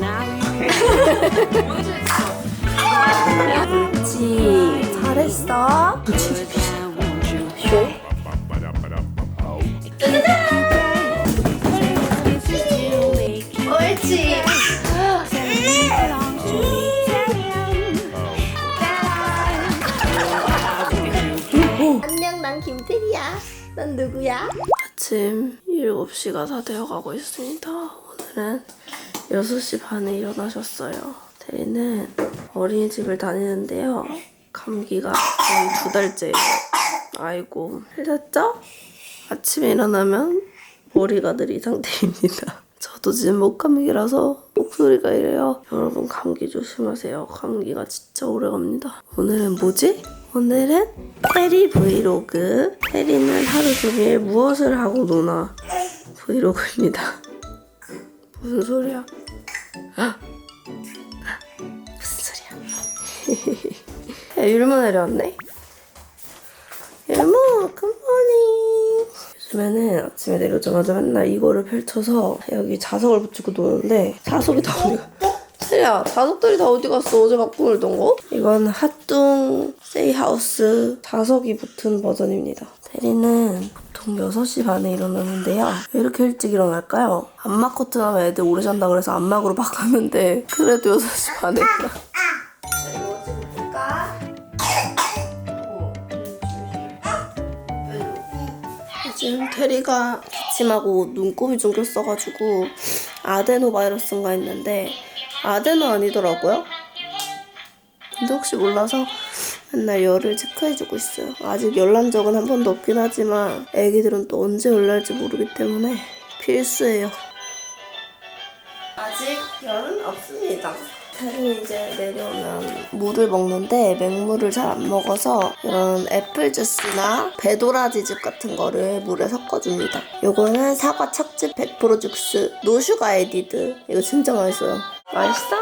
now you 그렇지. 잘했어. 옳지. 안녕, 난 김태리야. 난 누구야? 아침 7시가 다 되어가고 있습니다. 오늘은 6시 반에 일어나셨어요. 태리는 어린이집을 다니는데요. 감기가 거의 두 달째예요. 아이고, 힐렸죠? 아침에 일어나면 머리가 늘이 상태입니다. 저도 지금 목감기라서 목소리가 이래요. 여러분 감기 조심하세요. 감기가 진짜 오래 갑니다. 오늘은 뭐지? 오늘은 테리 브이로그. 테리는 하루 종일 무엇을 하고 노나 브이로그입니다. 무슨 소리야? 아! 무슨 소리야? 야, 율무 내려왔네? 율무, 굿모닝. 요즘에는 아침에 내려오자마자 맨날 이거를 펼쳐서 여기 자석을 붙이고 노는데 자석이 다 어디가 테리야 자석들이 다 어디 갔어 어제 갖고 놀던 거? 이건 핫둥 세이하우스 자석이 붙은 버전입니다 테리는 보통 6시 반에 일어나는데요 왜 이렇게 일찍 일어날까요? 안마 커튼 하면 애들 오래 잔다 그래서 안막으로 바꿨는데 그래도 6시 반에 일어나? 지금 테리가 기침하고 눈곱이 좀 꼈어가지고 아데노 바이러스인가 했는데 아데노 아니더라고요. 근데 혹시 몰라서 맨날 열을 체크해주고 있어요. 아직 열난 적은 한 번도 없긴 하지만 애기들은 또 언제 열날지 모르기 때문에 필수예요. 아직 열은 없습니다. 테리 이제 내려오면 물을 먹는데 맹물을 잘 안 먹어서 이런 애플 주스나 배도라지즙 같은 거를 물에 섞어줍니다. 요거는 사과 척즙 100% 주스 노슈가 에디드 이거 진짜 맛있어요. 맛있어?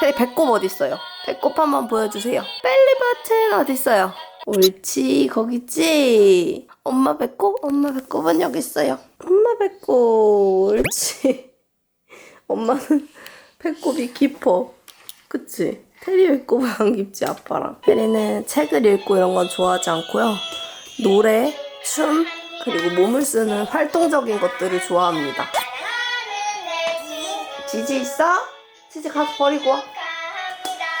테리 배꼽 어딨어요? 배꼽 한번 보여주세요. 벨리 버튼 어딨어요? 옳지 거기 있지? 엄마 배꼽? 엄마 배꼽은 여기 있어요. 엄마 배꼽 옳지. 엄마는 배꼽이 깊어. 그치? 테리 배꼽은 안 깊지 아빠랑. 테리는 책을 읽고 이런 건 좋아하지 않고요. 노래, 춤, 그리고 몸을 쓰는 활동적인 것들을 좋아합니다. 지지 있어? 지지 가서 버리고 와.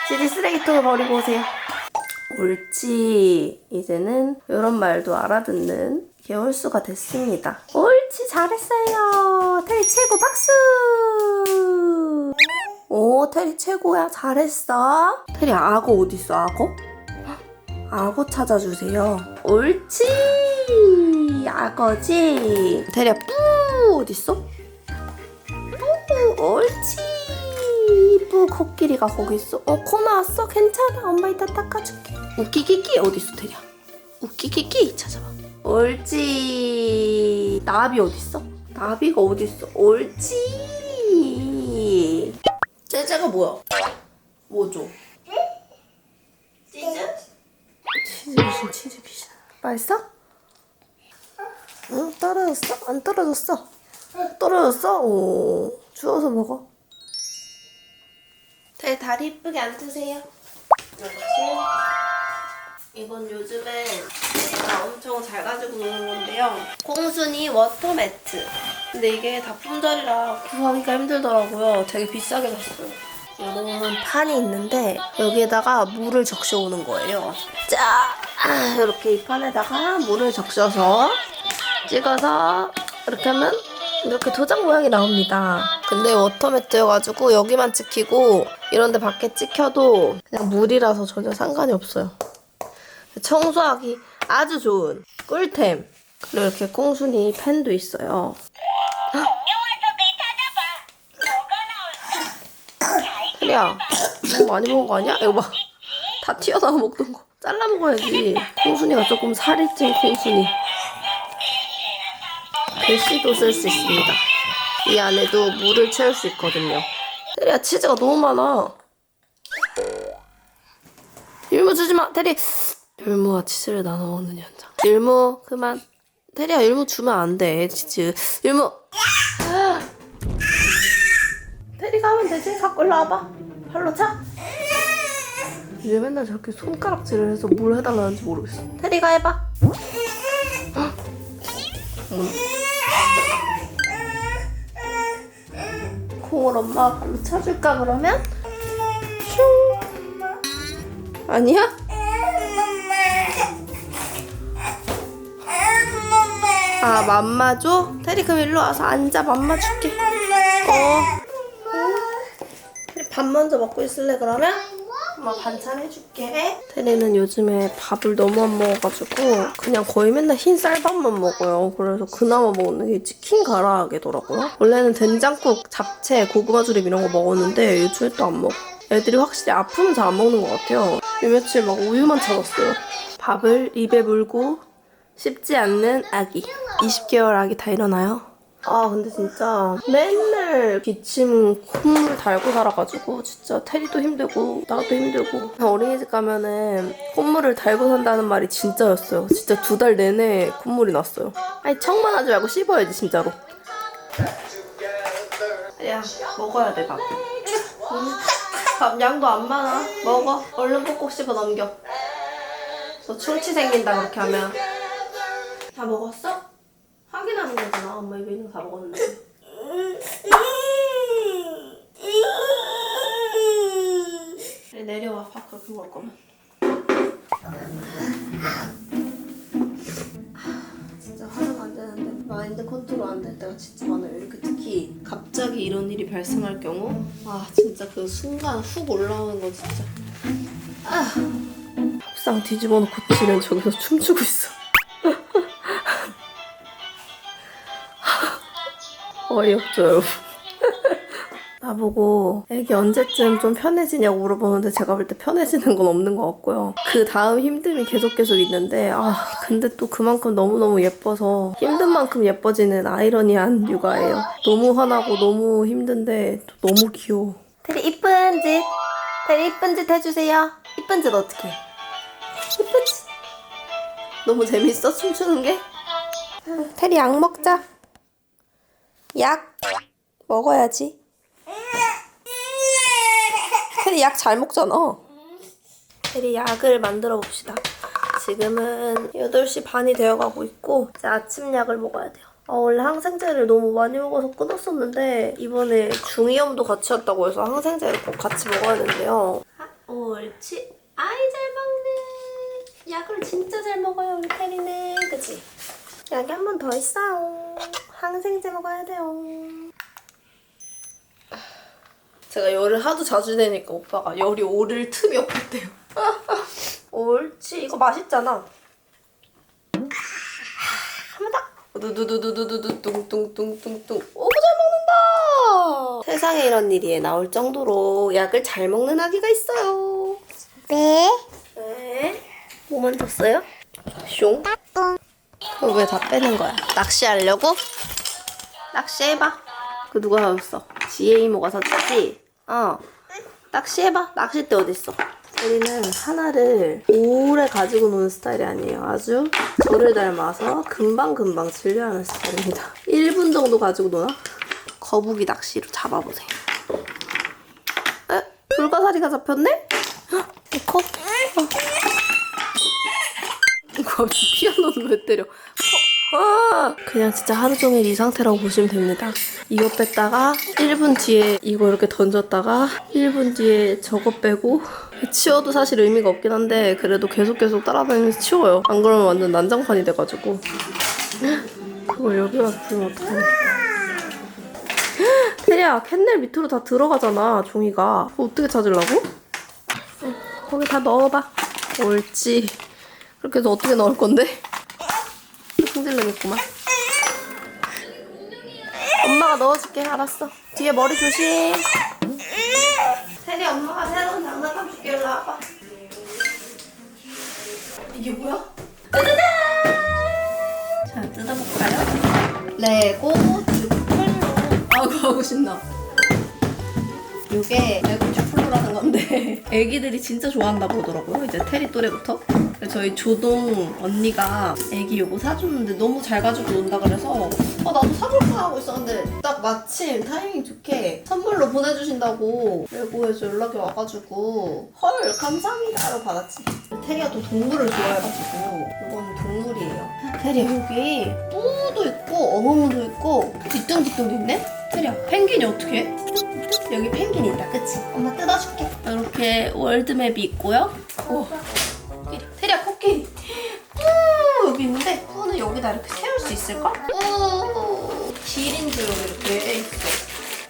지지 쓰레기통에 버리고 오세요. 옳지. 이제는 이런 말도 알아듣는 개월수가 됐습니다. 옳지, 잘했어요. 테리 최고 박수! 오, 테리 최고야. 잘했어. 테리 악어 어딨어, 악어? 악어 찾아주세요. 옳지! 악어지? 테리야, 뿌! 어딨어? 뿌! 옳지! 뿌 코끼리가 거기 있어. 어, 코 나왔어? 괜찮아. 엄마 이따 닦아줄게. 우키키키 어딨어, 테리야? 우키키키 찾아봐. 옳지. 나비 어딨어? 나비가 어딨어? 옳지. 째째가 뭐야? 뭐죠? 치즈? 치즈 무슨 치즈 귀신. 맛있어? 응, 떨어졌어? 안 떨어졌어? 떨어졌어? 오, 주워서 먹어. 제 다리 이쁘게 앉으세요. 역시 이건 요즘에 제가 엄청 잘 가지고 노는 건데요. 콩순이 워터 매트. 근데 이게 다 품절이라 구하기가 힘들더라고요. 되게 비싸게 샀어요. 이런 판이 있는데 여기에다가 물을 적셔 오는 거예요. 자, 아, 이렇게 이 판에다가 물을 적셔서 찍어서 이렇게 하면 이렇게 도장 모양이 나옵니다. 근데 워터매트여가지고 여기만 찍히고 이런데 밖에 찍혀도 그냥 물이라서 전혀 상관이 없어요. 청소하기 아주 좋은 꿀템. 그리고 이렇게 꽁순이 펜도 있어요. 그래야 너무 많이 먹은 거 아니야? 이거 봐. 다 튀어나와 먹던 거. 잘라 먹어야지. 콩순이가 조금 살이 찐 콩순이. 글씨도 쓸 수 있습니다. 이 안에도 물을 채울 수 있거든요. 테리야 치즈가 너무 많아. 율무 주지 마, 테리. 율무와 치즈를 나눠 먹는 현장. 율무 그만. 테리야 율무 주면 안 돼. 치즈. 율무. 테리가 하면 되지. 갖고 일로 와봐. 발로 차. 이제 맨날 저렇게 손가락질을 해서 뭘 해달라는지 모르겠어. 테리가 해봐. 음. 콩을 엄마가 발로 차줄까 그러면? 슝. 아니야? 아 맘마 줘? 테리 그럼 일로 와서 앉아 맘마 줄게 어 테리 밥 먼저 먹고 있을래 그러면? 엄마 반찬 해줄게. 테리는 요즘에 밥을 너무 안 먹어가지고 그냥 거의 맨날 흰 쌀밥만 먹어요. 그래서 그나마 먹는 게 치킨 가라아게더라고요. 원래는 된장국, 잡채, 고구마 조림 이런 거 먹었는데 요즘에 또 안 먹어 애들이 확실히 아프면 잘 안 먹는 것 같아요. 이 며칠 막 우유만 찾았어요. 밥을 입에 물고 씹지 않는 아기. 20개월 아기 다 일어나요? 아 근데 진짜 맨날 기침 콧물 달고 살아가지고 진짜 테리도 힘들고 나도 힘들고. 어린이집 가면은 콧물을 달고 산다는 말이 진짜였어요. 진짜 두 달 내내 콧물이 났어요. 아니 청만 하지 말고 씹어야지 진짜로. 야 먹어야 돼밥. 밥 양도 안 많아. 먹어. 얼른 꼭꼭 씹어 넘겨. 너 충치 생긴다 그렇게 하면. 다 먹었어? 엄마 입에 있는 거 다 먹었는데. 그래, 내려와. 밥 그렇게 먹을 거면. 진짜 화장 안 되는데 마인드 컨트롤 안 될 때가 진짜 많아요. 이렇게 특히 갑자기 이런 일이 발생할 경우 아 진짜 그 순간 훅 올라오는 거 진짜 아 밥상 뒤집어 놓고 지는 저기서 춤추고 있어. 어이없죠, 여러분. 나보고 애기 언제쯤 좀 편해지냐고 물어보는데 제가 볼 때 편해지는 건 없는 것 같고요. 그 다음 힘듦이 계속 계속 있는데 아 근데 또 그만큼 너무너무 예뻐서 힘든 만큼 예뻐지는 아이러니한 육아예요. 너무 화나고 너무 힘든데 또 너무 귀여워. 테리 이쁜 짓 테리 이쁜 짓 해주세요. 이쁜 짓 어떻게 이쁜 짓 너무 재밌어 춤추는 게? 테리 약 먹자. 약 먹어야지. 테리 약 잘 먹잖아. 테리 약을 만들어 봅시다. 지금은 8시 반이 되어가고 있고 이제 아침 약을 먹어야 돼요. 아, 원래 항생제를 너무 많이 먹어서 끊었었는데 이번에 중이염도 같이 왔다고 해서 항생제를 꼭 같이 먹어야 되는데요. 아, 옳지. 아이 잘 먹네. 약을 진짜 잘 먹어요 우리 테리는. 그치? 약이 한번 더 있어요. 항생제 먹어야 돼요. 제가 열을 하도 자주 내니까 오빠가 열이 오를 틈이 없었대요. 옳지. 이거 맛있잖아. 한번 더. 두두두두두두 뚱뚱뚱뚱뚱. 오, 잘 먹는다. 세상에 이런 일이 나올 정도로 약을 잘 먹는 아기가 있어요. 네. 네. 뭐 만졌어요? 숑. 그걸 왜 다 빼는 거야? 낚시하려고? 낚시해봐. 그 누가 사줬어? 지혜 이모가 사줬지? 어. 낚시해봐. 낚싯대 어딨어? 우리는 하나를 오래 가지고 노는 스타일이 아니에요. 아주 저를 닮아서 금방금방 진료하는 스타일입니다. 1분 정도 가지고 노나? 거북이 낚시로 잡아보세요. 에? 불가사리가 잡혔네? 헉, 이코? 어. 이거 피아노는 왜 때려? 어, 아! 그냥 진짜 하루 종일 이 상태라고 보시면 됩니다. 이거 뺐다가 1분 뒤에 이거 이렇게 던졌다가 1분 뒤에 저거 빼고 치워도 사실 의미가 없긴 한데 그래도 계속 계속 따라다니면서 치워요. 안 그러면 완전 난장판이 돼가지고 그걸 여기 와서 부르면 어떡하냐. 테리야 캔넬 밑으로 다 들어가잖아 종이가 어떻게 찾으려고? 응, 거기 다 넣어봐 옳지 그렇게 해서 어떻게 넣을 건데? 흔들리겠구만. 엄마가 넣어줄게. 알았어. 뒤에 머리 조심. 세리 엄마가 새로운 장난감 줄게. 일로 와봐. 이게 뭐야? 짜자잔! 자, 뜯어볼까요? 레고 듀플로. 아구 하고 싶나? 이게 레고 듀플로라는 건데 애기들이 진짜 좋아한다고 하더라고요. 이제 테리 또래부터. 저희 조동 언니가 애기 요거 사줬는데 너무 잘 가지고 논다 그래서 어 나도 사볼까 하고 있었는데 딱 마침 타이밍 좋게 선물로 보내주신다고 레고에서 연락이 와가지고 헐 감사합니다로 받았지. 테리가 또 동물을 좋아해가지고 이거는 동물이에요. 테리야 여기 뿌도 있고 어묵도 있고 뒤뚱뒤뚱도 있네? 테리야 펭귄이 어떻게 해? 여기 펭귄 있다 그치? 엄마 뜯어줄게. 이렇게 월드맵이 있고요. 오 코끼리. 테리야 코끼리. 뿌 여기 있는데 뿌는 여기다 이렇게 세울 수 있을까? 뿌 기린도 여기 이렇게 있어.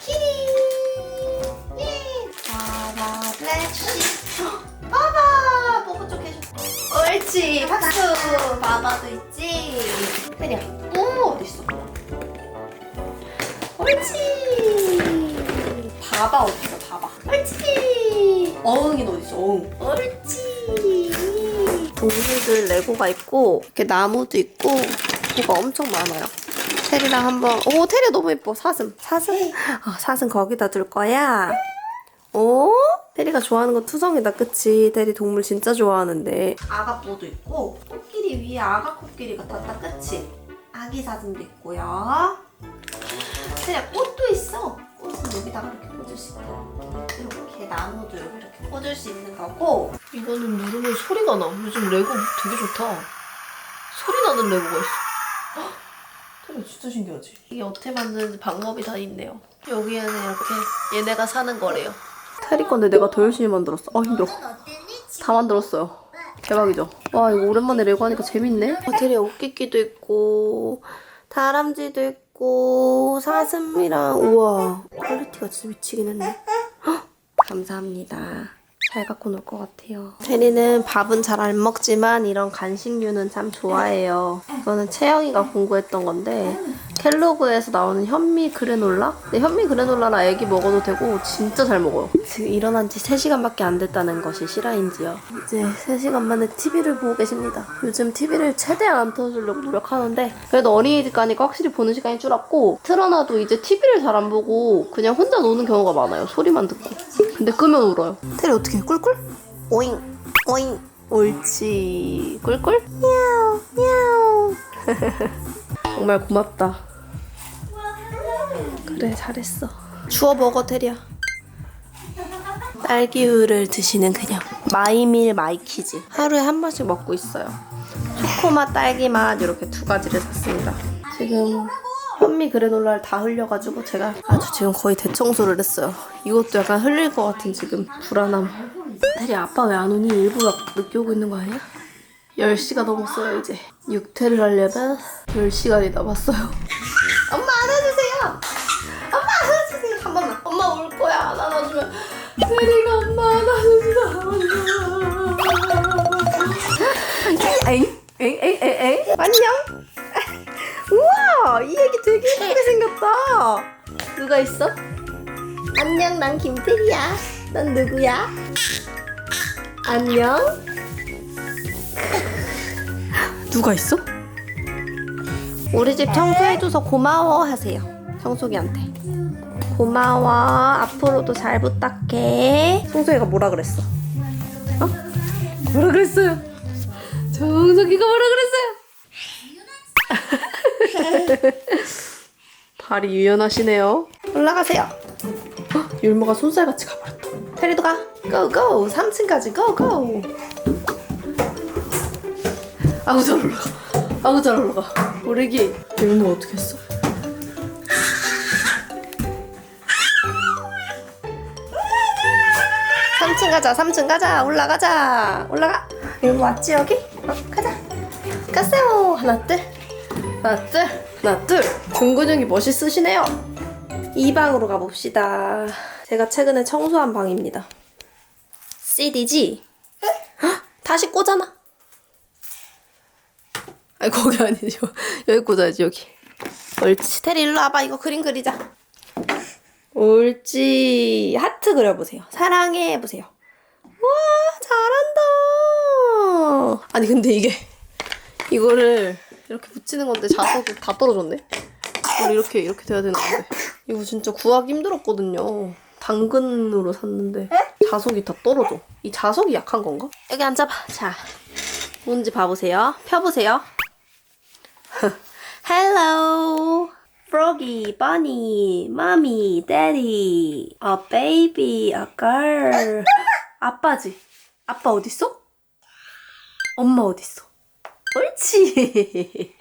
키리. 예. 바바 블랙시. 바바 뽀뽀 쪽 해줘. 옳지 박수. 바바도 있지. 테리야 뿌 어디 있어? 옳지. 바바 어디 있어? 바바. 옳지. 어흥이는 어디 있어? 어흥. 동물들 레고가 있고 이렇게 나무도 있고 뭐가 엄청 많아요. 테리랑 한번 오 테리 너무 예뻐 사슴 사슴 어, 사슴 거기다 둘 거야. 오 테리가 좋아하는 건 투성이다 그치 테리 동물 진짜 좋아하는데 아가뽀도 있고 코끼리 위에 아가 코끼리가 탔다 그치 아기 사슴도 있고요. 테리야 꽃도 있어. 꽃은 여기다가 이렇게 꽂을 수 있다. 이렇게 나무도 이렇게 꽂을 수 있는 거고. 이거는 누르면 소리가 나. 요즘 레고 되게 좋다. 소리 나는 레고가 있어. 헉! 테리 진짜 신기하지? 이게 어떻게 만드는지 방법이 다 있네요. 여기에는 이렇게 얘네가 사는 거래요. 테리 건데 내가 더 열심히 만들었어. 아 힘들어. 다 만들었어요. 대박이죠? 와 이거 오랜만에 레고 하니까 재밌네. 어, 테리 옷깃기도 있고 다람쥐도 있고 사슴이랑 우와 퀄리티가 진짜 미치긴 했네. 헉, 감사합니다. 잘 갖고 놀 것 같아요. 테리는 밥은 잘 안 먹지만 이런 간식류는 참 좋아해요. 이거는 채영이가 공부했던 건데 켈로그에서 나오는 현미 그래놀라? 근데 현미 그래놀라나 애기 먹어도 되고 진짜 잘 먹어요. 지금 일어난 지 3시간밖에 안 됐다는 것이 실화인지요. 이제 3시간 만에 TV를 보고 계십니다. 요즘 TV를 최대한 안 틀어주려고 노력하는데 그래도 어린이집 가니까 확실히 보는 시간이 줄었고 틀어놔도 이제 TV를 잘 안 보고 그냥 혼자 노는 경우가 많아요. 소리만 듣고. 근데 끄면 울어요. 테리 어떻게 해? 꿀꿀? 오잉 오잉 옳지 꿀꿀? 야우 야우 정말 고맙다. 그래 잘했어. 주워 먹어 테리야. 딸기우를 드시는 그녀. 마이밀 마이키즈. 하루에 한 번씩 먹고 있어요. 초코맛 딸기맛 이렇게 두 가지를 샀습니다. 지금 현미 그래놀라를 다 흘려가지고 제가 아주 지금 거의 대청소를 했어요. 이것도 약간 흘릴 것 같은 지금 불안함. 테리 아빠 왜 안 오니? 일부러 늦게 오고 있는 거 아니야? 10시가 넘었어요 이제 육퇴를 하려면 10시간이 남았어요 엄마 안아주세요 엄마 안아주세요 한 번만 엄마 울 거야 안 안아주면 테리가 엄마 않아 에잉? 에잉? 에잉? 에잉? 에잉? 안녕 우와 이 애기 되게 예쁘게 생겼다 누가 있어? 안녕 난 김태리야 넌 누구야? 안녕 누가 있어? 우리 집 청소해줘서 고마워 하세요 청소기한테 고마워 앞으로도 잘 부탁해 청소기가 뭐라 그랬어? 어? 뭐라 그랬어요? 청소기가 뭐라 그랬어요? 발이 유연하시네요 올라가세요 어, 율무가 손살같이 가버렸다 테리도 가 고고 3층까지 고고 아우 잘 올라가. 아우 잘 올라가. 우리 애기 율무 어떻게 했어? 삼층 가자 3층 가자. 올라가자. 올라가. 율무 왔지 여기? 어 가자. 가세요. 하나 둘. 하나 둘. 하나 둘. 중근육이 멋있으시네요. 이 방으로 가봅시다. 제가 최근에 청소한 방입니다. CDG 헉, 다시 꽂아놔 아니 거기 아니죠. 여기 꽂아야지 여기. 옳지. 테리 일로 와봐. 이거 그림 그리자. 옳지. 하트 그려보세요. 사랑해 해보세요. 와 잘한다. 아니 근데 이게 이거를 이렇게 붙이는 건데 자석이 다 떨어졌네? 이걸 이렇게 이렇게 돼야 되는 건데. 이거 진짜 구하기 힘들었거든요. 당근으로 샀는데 자석이 다 떨어져. 이 자석이 약한 건가? 여기 앉아봐. 자 뭔지 봐보세요. 펴보세요. Hello, froggy, bunny, mommy, daddy, a baby, a girl. 아빠지? 아빠 어딨어? 엄마 어딨어? 옳지.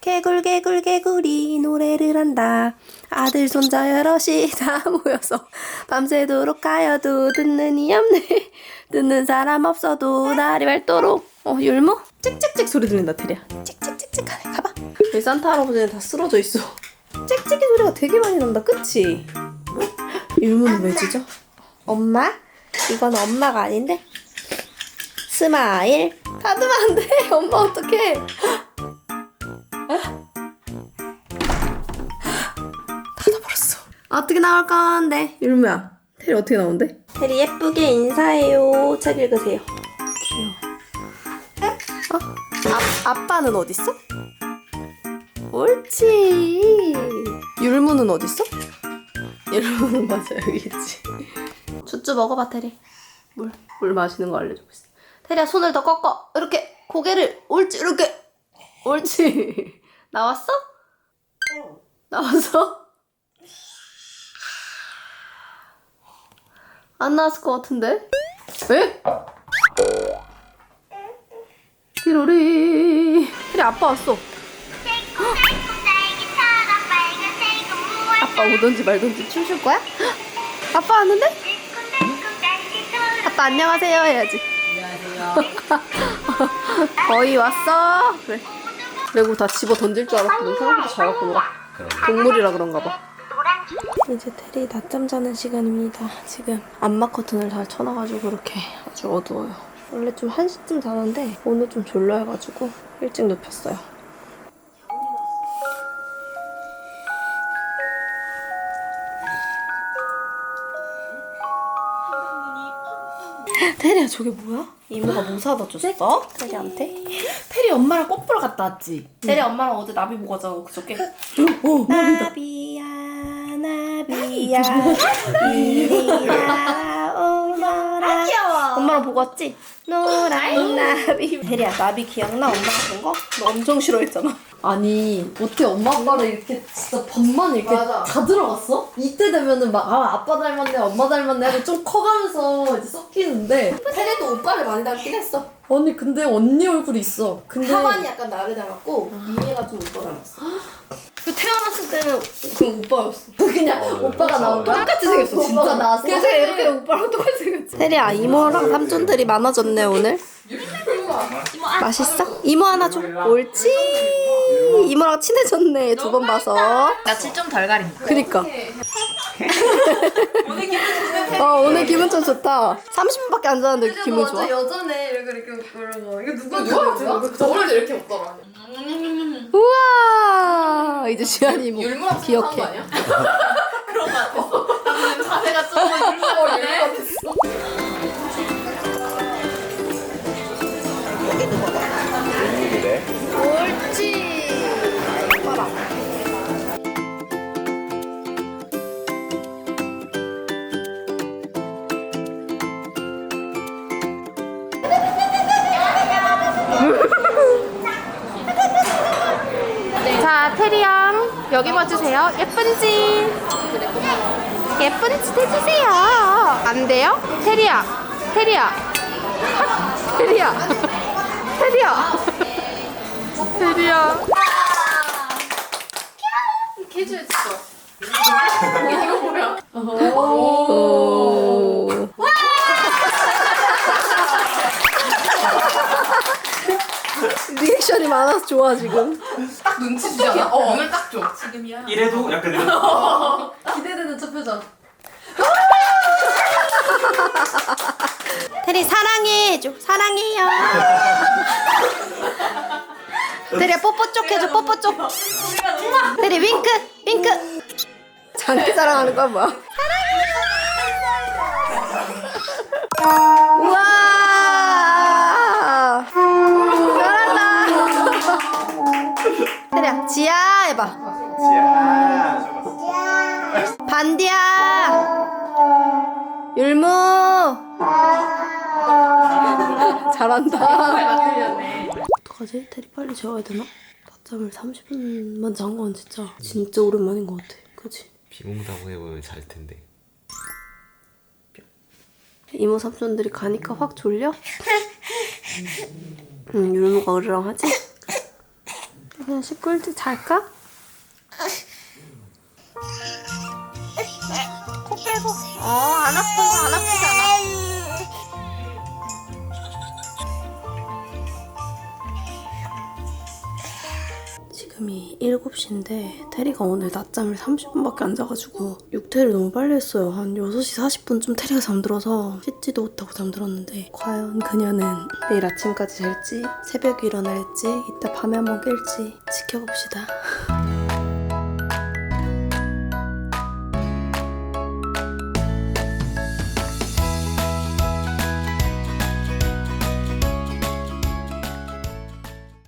개굴 개굴 개굴이 노래를 한다. 아들 손자 여럿이 다 모여서 밤새도록 가여도 듣는 이 없네. 듣는 사람 없어도 날이 밝도록. 어 율무? 찍찍찍 소리 들린다 테리야. 찍찍찍찍 하네. 가봐. 여기 산타 할아버지는 다 쓰러져 있어. 찍찍이 소리가 되게 많이 난다. 그치? 율무는 왜 짖어? 엄마? 이건 엄마가 아닌데? 스마일. 닫으면 안 돼. 엄마 어떡해. 닫아버렸어. 어떻게 나올 건데? 율무야. 테리 어떻게 나온대? 테리 예쁘게 인사해요. 책 읽으세요. 귀여워. 어? 아, 아빠는 어딨어? 옳지. 율무는 어딨어? 율무는 맞아 여기 있지. 쭈쭈 먹어봐 테리. 물, 물 마시는 거 알려주고 있어. 테리야 손을 더 꺾어. 이렇게 고개를 옳지 이렇게. 옳지. 나왔어? 나왔어? 안 나왔을 것 같은데? 왜? 티로리. 테리 아빠 왔어. 아빠 오던지 말던지 춤출 거야? 아빠 왔는데? 아빠 안녕하세요 해야지. 거의 왔어. 그래. 레고 다 집어 던질 줄 알았거든. 생각보다 잘 놀아. 동물이라 그런가 봐. 이제 테리 낮잠 자는 시간입니다. 지금 안마 커튼을 다 쳐놔가지고 이렇게 아주 어두워요. 원래 좀 1시쯤 자는데 오늘 좀 졸려해가지고 일찍 눕혔어요. 테리야 저게 뭐야? 이모가 뭐 사다 줬어? 테리한테? 테리 엄마랑 꽃 보러 갔다 왔지? 테리 엄마랑 어제 나비 보고 가자고 그저께 오, 나비야 나비야 이리야 오너라 귀여워. 엄마랑 보고 왔지? 노란 나비 테리야 나비 기억나? 엄마가 본 거? 너 엄청 싫어했잖아 아니 어떻게 엄마 아빠를 이렇게 진짜 반만 이렇게 맞아. 다 들어갔어? 이때 되면은 막 아, 아빠 닮았네 엄마 닮았네 하고 좀 커가면서 이제 섞이는데. 테리도 오빠를 많이 닮긴 했어. 아니 근데 언니 얼굴이 있어. 근데 하반이 약간 나를 닮았고 미애가 좀 오빠 닮았어. 그 태어났을 때는 그 오빠였어. 그냥 오빠가 나온 거야? 똑같이 생겼어 진짜 오빠가 나왔어? 그래서 이렇게 오빠랑 똑같이 생겼지. 테리야 이모랑 삼촌들이 많아졌네 오늘. 맛있어? 이모 하나 줘. 옳지. 이모랑 친해졌네 두 번 봐서. 낯을 좀덜 가린다. 그니까. 어 오늘 기분 좀 좋다. 30분밖에 안 자는데 기분 좋아? 여전해. 이렇게 이렇게 그러고 이거 누가 누가 저번에도 이렇게 먹더라 우와! 이제 지안이 뭐 기억해. 자세가 좀 율무가 여기 봐주세요. 예쁜지? 예쁜지 해주세요. 안 돼요? 테리야, 테리야, 테리야, 테리야, 테리야. 이렇게 해줘야지 또. 이거 뭐야? 오. 좋아 지금. 딱 눈치 주잖아 어 오늘 딱 줘. 지금이야 이래도 약간 이런 기대되는 첫 표정 테리 사랑해 해줘. 사랑해요. 테리야 뽀뽀 쪽 해줘. 뽀뽀 쪽. 테리 윙크 윙크. 장기 사랑하는 거야 뭐야? 지야 해봐. 지야 좋았어 반디야. 율무. 잘한다. 어떡하지? 테리 빨리 재워야 되나? 낮잠을 30분만 잔 건 진짜 진짜 오랜만인 것 같아. 그치? 비몽사몽 해보면 잘 텐데. 이모 삼촌들이 가니까 확 졸려? 응, 율무가 으르렁 하지? 그냥 때 잘까? 코 빼고. 어, 안 아프고 안 9시인데 테리가 오늘 낮잠을 30분밖에 안 자가지고 육퇴를 너무 빨리 했어요. 한 6시 40분쯤 테리가 잠들어서 씻지도 못하고 잠들었는데 과연 그녀는 내일 아침까지 잘지 새벽에 일어날지 이따 밤에 한번 깰지 지켜봅시다.